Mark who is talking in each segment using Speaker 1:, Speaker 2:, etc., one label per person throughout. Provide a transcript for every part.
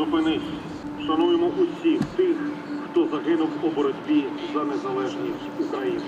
Speaker 1: Зупинись. Шануємо усіх тих, хто загинув у боротьбі за незалежність України.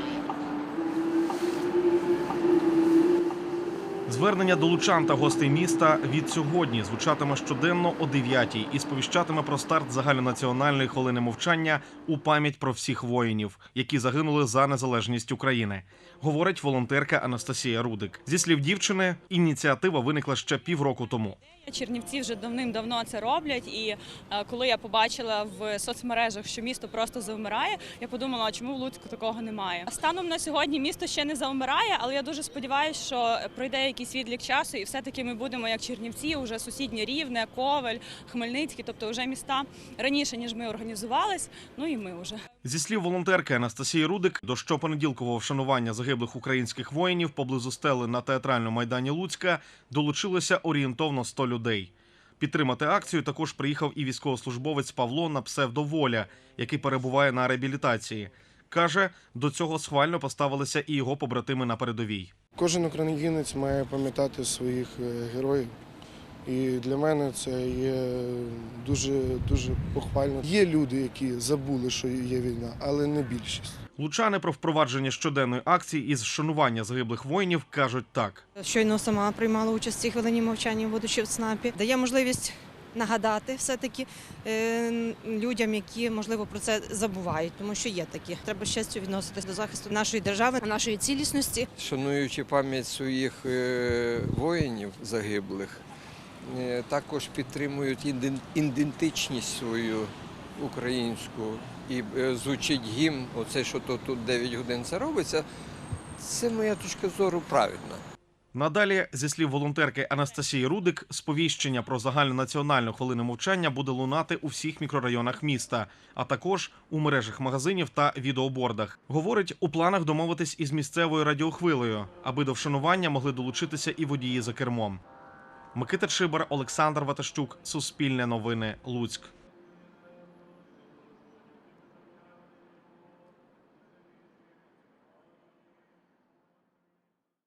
Speaker 2: Звернення до лучан та гостей міста від сьогодні звучатиме щоденно о 9-й і сповіщатиме про старт загальнонаціональної хвилини мовчання у пам'ять про всіх воїнів, які загинули за незалежність України. Говорить волонтерка Анастасія Рудик. Зі слів дівчини, ініціатива виникла ще півроку тому.
Speaker 3: Чернівці вже давним-давно це роблять. І е, коли я побачила в соцмережах, що місто просто завмирає, я подумала, чому в Луцьку такого немає. Станом на сьогодні місто ще не завмирає, але я дуже сподіваюся, що пройде якийсь відлік часу, і все-таки ми будемо як Чернівці, уже сусіднє рівне, Ковель, Хмельницький, тобто вже міста раніше ніж ми організувались. Ну і ми вже.
Speaker 2: Зі слів волонтерки Анастасії Рудик, до щопонеділкового вшанування загиблих українських воїнів поблизу стели на театральному майдані Луцька долучилося орієнтовно 100 людей. Підтримати акцію також приїхав і військовослужбовець Павло на псевдоволя, який перебуває на реабілітації. Каже, до цього схвально поставилися і його побратими на передовій.
Speaker 4: Кожен українець має пам'ятати своїх е, героїв. І для мене це є дуже дуже похвально. Є люди, які забули, що є війна, але не більшість.
Speaker 2: Лучани про впровадження щоденної акції із шанування загиблих воїнів кажуть так.
Speaker 5: Щойно сама приймала участь в цій хвилині мовчання, будучи в ЦНАПі. Дає можливість нагадати все-таки е, людям, які можливо про це забувають, тому що є такі. Треба з честю відноситись до захисту нашої держави, нашої цілісності.
Speaker 6: шануючи пам'ять своїх е, воїнів загиблих, е, також підтримують ідентичність свою українську і звучить гімн, оце, що тут 9 годин це робиться, це моя точка зору правильна.
Speaker 2: Надалі, зі слів волонтерки Анастасії Рудик, сповіщення про загальнонаціональну хвилину мовчання буде лунати у всіх мікрорайонах міста, а також у мережах магазинів та відеобордах. Говорить, у планах домовитись із місцевою радіохвилею, аби до вшанування могли долучитися і водії за кермом. Микита Чибар, Олександр Ватащук, Суспільне новини, Луцьк.